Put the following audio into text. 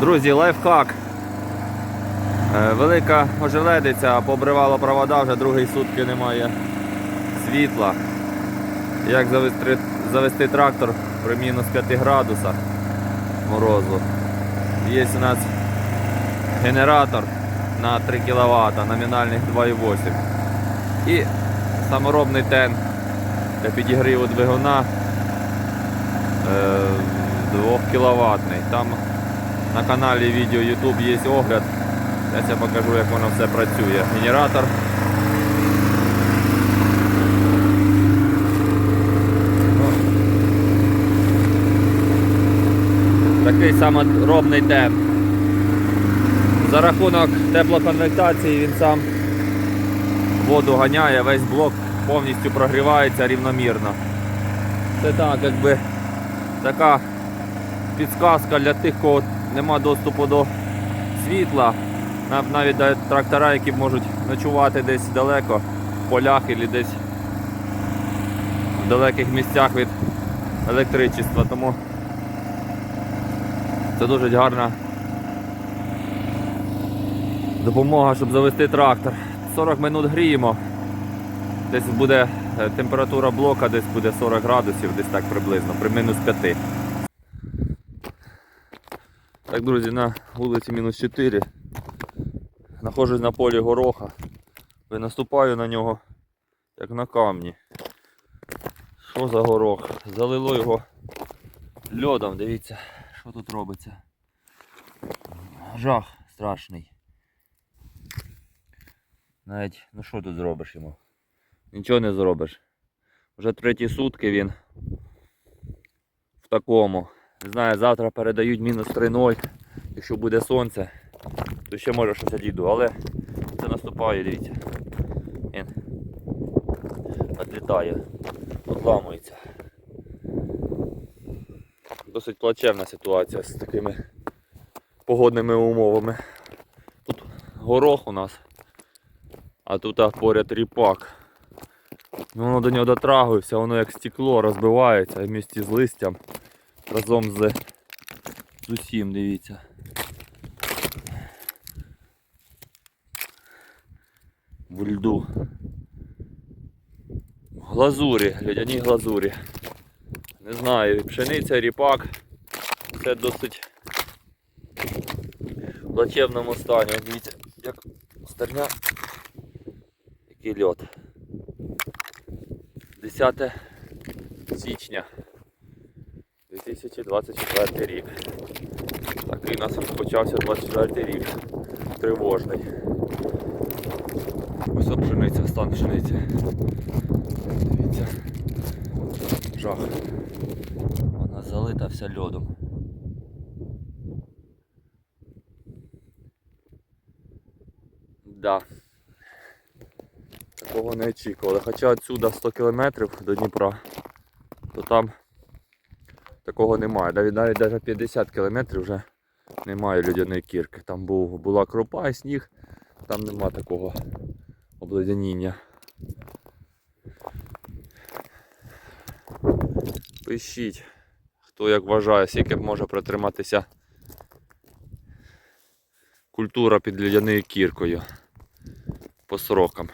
Друзі, лайфхак. Е, Велика ожеледиця, побривала провода, вже другий сутки немає світла. Як завести, завести трактор при мінус 5 градусах морозу. Є у нас генератор на 3 кВт, номінальних 2,8. І саморобний тен для підігріву двигуна е, 2 кВт. Там на каналі відео YouTube є огляд. Зараз я покажу, як воно все працює. Генератор. Такий саморобний тен. За рахунок теплоконвектації він сам воду ганяє, весь блок повністю прогрівається рівномірно. Це так, якби така підсказка для тих, кого нема доступу до світла, навіть трактора, які можуть ночувати десь далеко, в полях або десь в далеких місцях від електричества. Тому це дуже гарна допомога, щоб завести трактор. 40 минут гріємо. Десь буде е, температура блока, десь буде 40 градусів, десь так приблизно, при мінус 5. Так, друзі, на вулиці мінус 4. Знаходжусь на полі гороха. І наступаю на нього, як на камні. Що за горох? Залило його льодом, дивіться, що тут робиться. Жах страшний. Навіть, ну що тут зробиш йому? Нічого не зробиш. Вже треті сутки він в такому. Не знаю, завтра передають мінус 3-0. Якщо буде сонце, то ще може щось одійду, але це наступає, дивіться. Він відлітає, відламується. Досить плачевна ситуація з такими погодними умовами. Тут горох у нас, а тут поряд ріпак. Ну, Воно до нього дотрагується, воно як стекло розбивається в місті з листям разом з, з усім, дивіться. В льду. В глазурі, льодяній глазурі. Не знаю, пшениця, ріпак. Це досить в плачевному стані. Дивіться, як стерня, який льот. 10 січня 2024 рік. Такий у нас розпочався 24 рік. Тривожний. Ось пшениця, стан пшениці. Дивіться. Жах. Вона залита вся льодом. Да. Такого не очікували. Хоча відсюди 100 кілометрів до Дніпра, то там такого немає. Навіть навіть навіть 50 кілометрів вже немає людяної кірки. Там був, була кропа і сніг, там нема такого обледеніння. Пишіть, хто як вважає, скільки може протриматися культура під людяною кіркою по срокам.